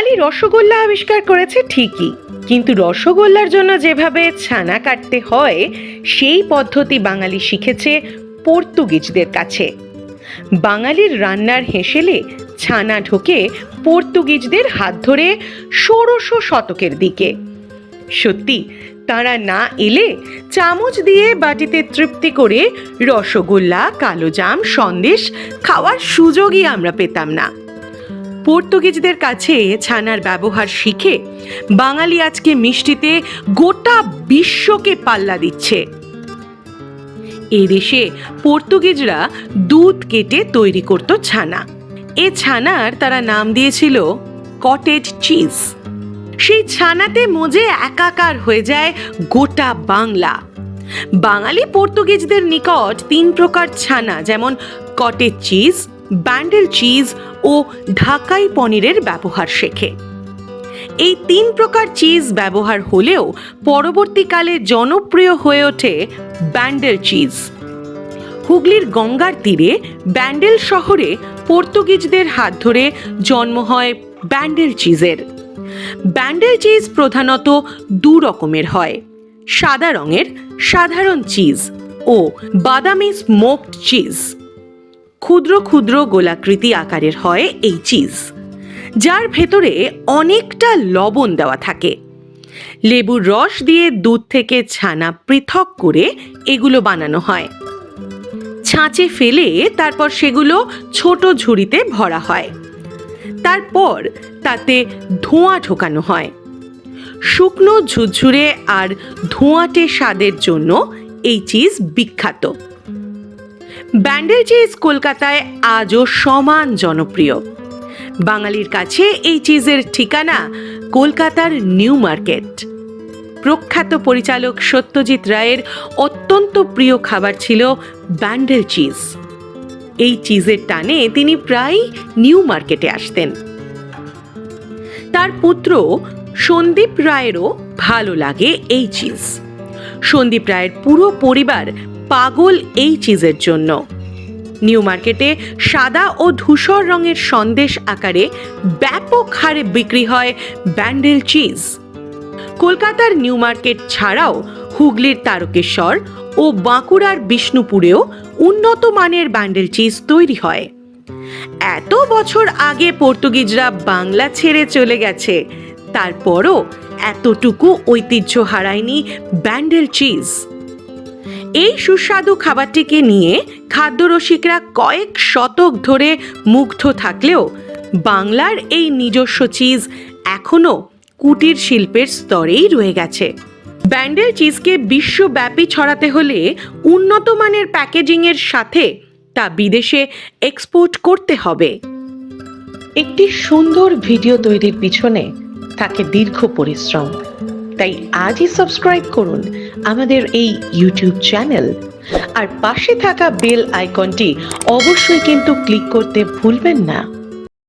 বাঙালি রসগোল্লা আবিষ্কার করেছে ঠিকই। কিন্তু রসগোল্লার জন্য যেভাবে ছানা কাটতে হয়, সেই পদ্ধতি বাঙালি শিখেছে পর্তুগিজদের কাছে। বাঙালির রান্নার হেসেলে ছানা ঢোকে পর্তুগিজদের হাত ধরে ষোড়শ শতকের দিকে। সত্যি, তারা না এলে চামচ দিয়ে বাটিতে তৃপ্তি করে রসগোল্লা, কালোজাম, সন্দেশ খাওয়ার সুযোগই আমরা পেতাম না। পর্তুগিজদের কাছে ছানার ব্যবহার শিখে বাঙালি আজকে মিষ্টিতে গোটা বিশ্বকে পাল্লা দিচ্ছে। এদেশে পর্তুগিজরা দুধ কেটে তৈরি করত ছানা। এ ছানার তারা নাম দিয়েছিল কটেজ চিজ। সেই ছানাতে মজে একাকার হয়ে যায় গোটা বাংলা। বাঙালি পর্তুগিজদের নিকট তিন প্রকার ছানা, যেমন কটেজ চিজ ব্যান্ডেল চিজ ও ঢাকাই পনিরের ব্যবহার শেখে। এই তিন প্রকার চিজ ব্যবহার হলেও পরবর্তীকালে জনপ্রিয় হয়ে ওঠে ব্যান্ডেল চিজ। হুগলির গঙ্গার তীরে ব্যান্ডেল শহরে পর্তুগিজদের হাত ধরে জন্ম হয় ব্যান্ডেল চিজের। ব্যান্ডেল চিজ প্রধানত দু রকমের হয়, সাদা রঙের সাধারণ চিজ ও বাদামি স্মোকড চিজ। ক্ষুদ্র ক্ষুদ্র গোলাকৃতি আকারের হয় এই চিজ, যার ভেতরে অনেকটা লবণ দেওয়া থাকে। লেবুর রস দিয়ে দুধ থেকে ছানা পৃথক করে এগুলো বানানো হয়। ছাঁচে ফেলে তারপর সেগুলো ছোট ঝুড়িতে ভরা হয়। তারপর তাতে ধোঁয়া ঢোকানো হয়। শুকনো ঝুরঝুরে আর ধোঁয়াটে স্বাদের জন্য এই চিজ বিখ্যাত। ব্যান্ডেল চিজ কলকাতায় আজও সমান জনপ্রিয়। বাঙালির কাছে এই চিজের ঠিকানা কলকাতার নিউ মার্কেট। প্রখ্যাত পরিচালক সত্যজিৎ রায়ের অত্যন্ত প্রিয় খাবার ছিল ব্যান্ডেল চিজ। এই চিজের টানে তিনি প্রায় নিউ মার্কেটে আসতেন। তার পুত্র সন্দীপ রায়েরও ভালো লাগে এই চিজ। সন্দীপ রায়ের পুরো পরিবার পাগল এই চিজের জন্য। নিউ মার্কেটে সাদা ও ধূসর রঙের সন্দেশ আকারে ব্যাপক হারে বিক্রি হয় ব্যান্ডেল চিজ। কলকাতার নিউ মার্কেট ছাড়াও হুগলির তারকেশ্বর ও বাঁকুড়ার বিষ্ণুপুরেও উন্নত মানের ব্যান্ডেল চিজ তৈরি হয়। এত বছর আগে পর্তুগিজরা বাংলা ছেড়ে চলে গেছে। তারপরও এতটুকু ঐতিহ্য হারায়নি ব্যান্ডেল চিজ। এই সুস্বাদু খাবারটিকে নিয়ে খাদ্যরসিকরা কয়েক শতক ধরে মুগ্ধ থাকলেও বাংলার এই নিজস্ব চিজ এখনও কুটির শিল্পের স্তরেই রয়ে গেছে। ব্যান্ডেল চিজকে বিশ্বব্যাপী ছড়াতে হলে উন্নত মানের প্যাকেজিংয়ের সাথে তা বিদেশে এক্সপোর্ট করতে হবে। একটি সুন্দর ভিডিও তৈরির পিছনে থাকে দীর্ঘ পরিশ্রম। তাই আজই সাবস্ক্রাইব করুন আমাদের এই ইউটিউব চ্যানেল আর পাশে থাকা বেল আইকনটি অবশ্যই কিন্তু ক্লিক করতে ভুলবেন না।